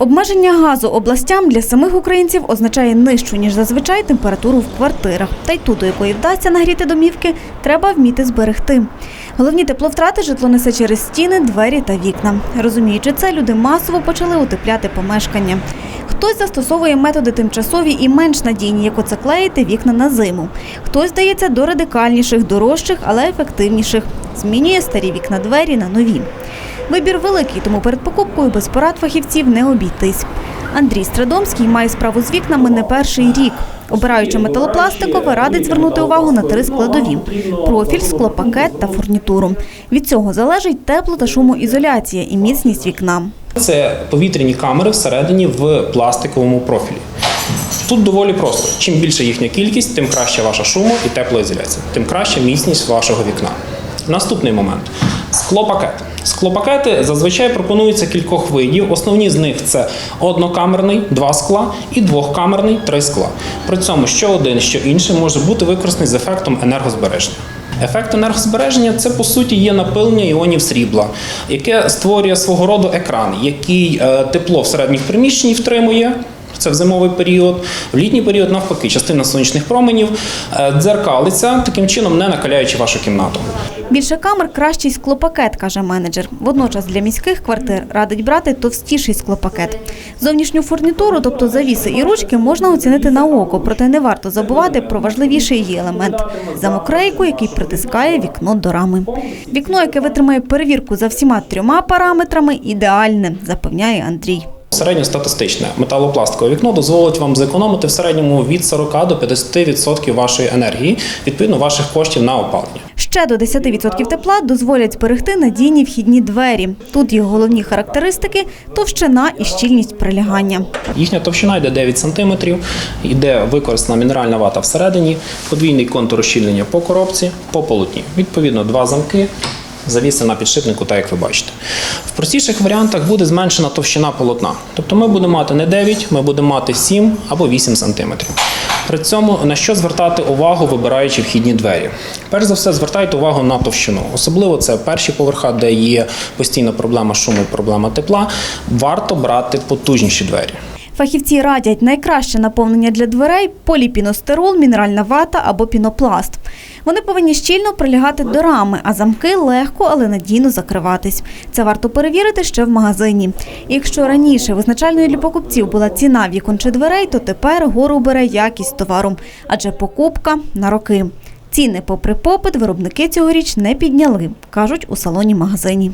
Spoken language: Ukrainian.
Обмеження газу областям для самих українців означає нижчу, ніж зазвичай, температуру в квартирах. Та й ту, до якої вдасться нагріти домівки, треба вміти зберегти. Головні тепловтрати житло несе через стіни, двері та вікна. Розуміючи це, люди масово почали утепляти помешкання. Хтось застосовує методи тимчасові і менш надійні, як оце клеїти вікна на зиму. Хтось здається до радикальніших, дорожчих, але ефективніших. Змінює старі вікна двері на нові. Вибір великий, тому перед покупкою без порад фахівців не обійтись. Андрій Страдомський має справу з вікнами не перший рік. Обираючи металопластикове, радить звернути увагу на три складові: профіль, склопакет та фурнітуру. Від цього залежить тепло та шумоізоляція і міцність вікна. Це повітряні камери всередині в пластиковому профілі. Тут доволі просто. Чим більше їхня кількість, тим краще ваша шуму і теплоізоляція, тим краще міцність вашого вікна. Наступний момент склопакет. Склопакети зазвичай пропонуються кількох видів. Основні з них це однокамерний, два скла і двохкамерний, три скла. При цьому що один, що інший може бути використаний з ефектом енергозбереження. Ефект енергозбереження це по суті є напилення іонів срібла, яке створює свого роду екран, який е, тепло в середніх приміщенні втримує. Це в зимовий період, в літній період, навпаки, частина сонячних променів е, дзеркалиться, таким чином не накаляючи вашу кімнату. Більше камер кращий склопакет, каже менеджер. Водночас для міських квартир радить брати товстіший склопакет. Зовнішню фурнітуру, тобто завіси і ручки, можна оцінити на око, проте не варто забувати про важливіший її елемент замокрейку, який притискає вікно до рами. Вікно, яке витримає перевірку за всіма трьома параметрами, ідеальне, запевняє Андрій. Середньостатистичне металопластикове вікно дозволить вам зекономити в середньому від 40 до 50% вашої енергії, відповідно ваших коштів на опалення. Ще до 10% тепла дозволять зберегти надійні вхідні двері. Тут їх головні характеристики товщина і щільність прилягання. Їхня товщина йде 9 см, йде використана мінеральна вата всередині, подвійний контур ущільнення по коробці, по полотні. Відповідно, два замки. Завіси на підшипнику, так як ви бачите. В простіших варіантах буде зменшена товщина полотна. Тобто ми будемо мати не 9, ми будемо мати 7 або 8 см. При цьому на що звертати увагу, вибираючи вхідні двері? Перш за все, звертайте увагу на товщину. Особливо це перші поверха, де є постійна проблема шуму, проблема тепла. Варто брати потужніші двері. Фахівці радять найкраще наповнення для дверей поліпіностерол, мінеральна вата або пінопласт. Вони повинні щільно прилягати до рами, а замки легко, але надійно закриватись. Це варто перевірити ще в магазині. Якщо раніше визначальною для покупців була ціна вікон чи дверей, то тепер гору бере якість товару, адже покупка на роки. Ціни, попри попит, виробники цьогоріч не підняли, кажуть у салоні магазині.